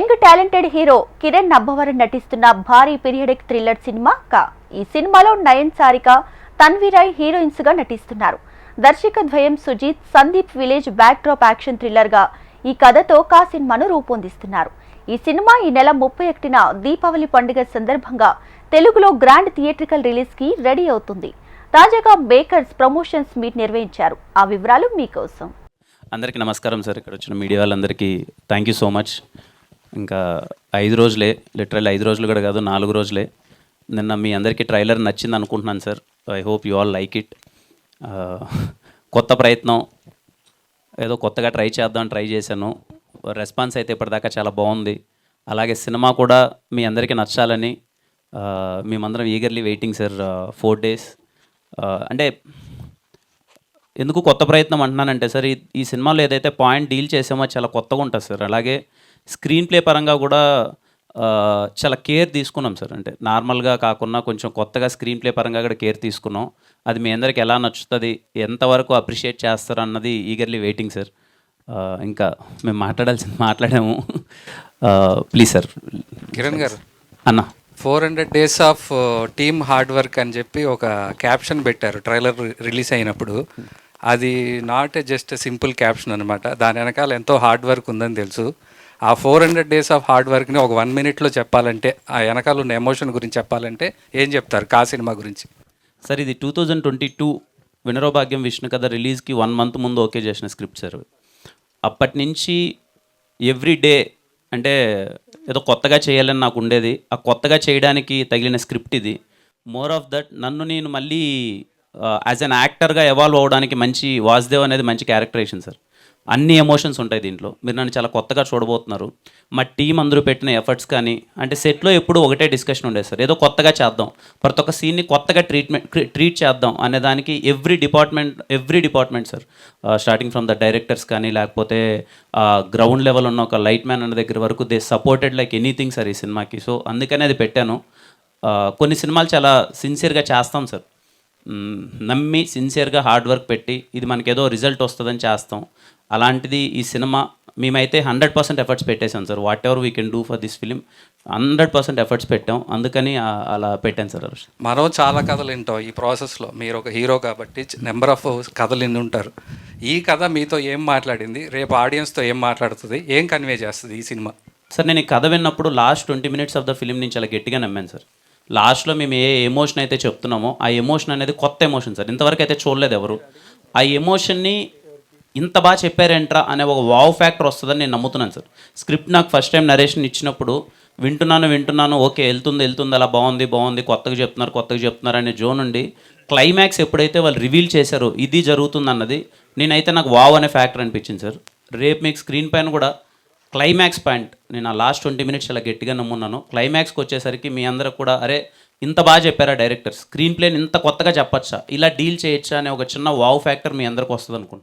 Young talented hero Kiran Abbavaram నటిస్తున్న భారీ periodic thriller cinema కా. ఈ సినిమాలో నయన్ సారిక తన్వీరాయ్ హీరోయిన్స్గా నటిస్తున్నారు. దర్శక ద్వయం Sujeeth Sandeep village backdrop action థ్రిల్లర్గా ఈ కథతో కా సినిమాను రూపొందిస్తున్నారు. ఈ సినిమా ఈ నెల ముప్పై ఒకటిన దీపావళి పండుగ సందర్భంగా తెలుగులో గ్రాండ్ థియేట్రికల్ రిలీజ్కి రెడీ అవుతుంది. తాజాగా బేకర్స్ ప్రమోషన్స్ మీట్ నిర్వహించారు. ఆ వివరాలు మీకోసం. అందరికీ నమస్కారం సార్. ఇక్కడ వచ్చిన మీడియా వాళ్ళందరికీ థ్యాంక్ యూ సో మచ్. ఇంకా ఐదు రోజులే లిటరల్ ఐదు రోజులు కూడా కాదు నాలుగు రోజులే. నిన్న మీ అందరికీ ట్రైలర్ నచ్చింది అనుకుంటున్నాను sir I hope you all like it కొత్త ప్రయత్నం. ఏదో కొత్తగా ట్రై చేద్దాం ట్రై చేశాను. రెస్పాన్స్ అయితే ఇప్పటిదాకా చాలా బాగుంది. అలాగే సినిమా కూడా మీ అందరికీ నచ్చాలని మేమందరం eagerly waiting sir four days అంటే ఎందుకు కొత్త ప్రయత్నం అంటున్నానంటే సార్ ఈ సినిమాలో ఏదైతే పాయింట్ డీల్ చేసామో చాలా కొత్తగా ఉంటుంది సార్. అలాగే స్క్రీన్ ప్లే పరంగా కూడా చాలా కేర్ తీసుకున్నాం సార్. అంటే నార్మల్గా కాకుండా కొంచెం కొత్తగా స్క్రీన్ ప్లే పరంగా కూడా కేర్ తీసుకున్నాం. అది మీ అందరికి ఎలా నచ్చుతుంది ఎంతవరకు అప్రిషియేట్ చేస్తారు అన్నది ఈగర్లీ వెయిటింగ్ సార్. ఇంకా మేము మాట్లాడాల్సింది మాట్లాడాము. Please sir. కిరణ్ గారు. అన్న. Four hundred days of team hard work అని చెప్పి ఒక క్యాప్షన్ పెట్టారు ట్రైలర్ రిలీజ్ అయినప్పుడు. అది నాట్ జస్ట్ సింపుల్ క్యాప్షన్ అనమాట దాని వెనకాల ఎంతో హార్డ్ వర్క్ ఉందని తెలుసు. ఆ four hundred days of hard వర్క్ని ఒక వన్ మినిట్లో చెప్పాలంటే ఆ వెనకాల ఉన్న ఎమోషన్ గురించి చెప్పాలంటే ఏం చెప్తారు కా సినిమా గురించి? సార్ ఇది two thousand twenty two Vinarobhagyam Vishnu Katha రిలీజ్కి వన్ మంత్ ముందు ఓకే చేసిన స్క్రిప్ట్ సార్. అప్పటి నుంచి ఎవ్రీ డే అంటే ఏదో కొత్తగా చేయాలని నాకు ఉండేది. ఆ కొత్తగా చేయడానికి తగిలిన స్క్రిప్ట్ ఇది. మోర్ ఆఫ్ దట్ నన్ను నేను మళ్ళీ యాజ్ అన్ యాక్టర్గా ఎవాల్వ్ అవ్వడానికి మంచి వాసుదేవ్ అనేది మంచి క్యారెక్టరేషన్ సార్ అన్ని ఎమోషన్స్ ఉంటాయి దీంట్లో. మీరు నన్ను చాలా కొత్తగా చూడబోతున్నారు. మా టీం అందరూ పెట్టిన ఎఫర్ట్స్ కానీ అంటే సెట్లో ఎప్పుడు ఒకటే డిస్కషన్ ఉండేది సార్. ఏదో కొత్తగా చేద్దాం ప్రతి ఒక్క సీన్ని కొత్తగా ట్రీట్మెంట్ ట్రీట్ చేద్దాం అనే దానికి every department every department sir. Starting from the directors కానీ లేకపోతే గ్రౌండ్ లెవెల్ ఉన్న ఒక లైట్ మ్యాన్ అనే దగ్గర వరకు they supported like anything sir ఈ సినిమాకి. సో అందుకనే అది పెట్టాను. కొన్ని సినిమాలు చాలా సిన్సియర్గా చేస్తాం సార్. నమ్మి సిన్సియర్గా హార్డ్ వర్క్ పెట్టి ఇది మనకి ఏదో రిజల్ట్ వస్తుందని చేస్తాం. అలాంటిది ఈ సినిమా మేమైతే hundred percent efforts పెట్టేశాం sir. Whatever we can do for this film hundred percent efforts పెట్టాం. అందుకని అలా పెట్టాను సార్ మనం చాలా కథలు వింటాం ఈ ప్రాసెస్లో మీరు ఒక హీరో కాబట్టి నెంబర్ ఆఫ్ కథలు విని ఉంటారు? ఈ కథ మీతో ఏం మాట్లాడింది? రేపు ఆడియన్స్తో ఏం మాట్లాడుతుంది? ఏం కన్వే చేస్తుంది ఈ సినిమా? సార్ నేను ఈ కథ విన్నప్పుడు last twenty minutes of the film నుంచి చాలా గట్టిగా నమ్మాను సార్. లాస్ట్లో మేము ఏ ఎమోషన్ అయితే చెప్తున్నామో ఆ ఎమోషన్ అనేది కొత్త ఎమోషన్ సార్. ఇంతవరకు అయితే చూడలేదు ఎవరు. ఆ ఎమోషన్ని ఇంత బాగా చెప్పారేంట్రా అనే ఒక వావ్ ఫ్యాక్టర్ వస్తుందని నేను నమ్ముతున్నాను సార్. స్క్రిప్ట్ నాకు ఫస్ట్ టైం నరేషన్ ఇచ్చినప్పుడు వింటున్నాను వింటున్నాను ఓకే వెళ్తుంది వెళ్తుంది అలా బాగుంది బాగుంది కొత్తగా చెప్తున్నారు కొత్తగా చెప్తున్నారు అనే జోన్ నుండి క్లైమాక్స్ ఎప్పుడైతే వాళ్ళు రివీల్ చేశారో ఇది జరుగుతుంది అన్నది నేనైతే నాకు వావ్ అనే ఫ్యాక్టర్ అనిపించింది సార్. రేపు మీకు స్క్రీన్ పైన కూడా క్లైమాక్స్ పాయింట్. నేను ఆ లాస్ట్ ట్వంటీ మినిట్స్ చాలా గట్టిగా నమ్మున్నాను. క్లైమాక్స్కి వచ్చేసరికి మీ అందరూ కూడా అరే ఇంత బాగా చెప్పారా డైరెక్టర్? స్క్రీన్ ప్లేని ఇంత కొత్తగా చెప్పచ్చా? ఇలా డీల్ చేయొచ్చా? అనే ఒక చిన్న వావ్ ఫ్యాక్టర్ మీ అందరికి వస్తుంది అనుకుంటున్నాను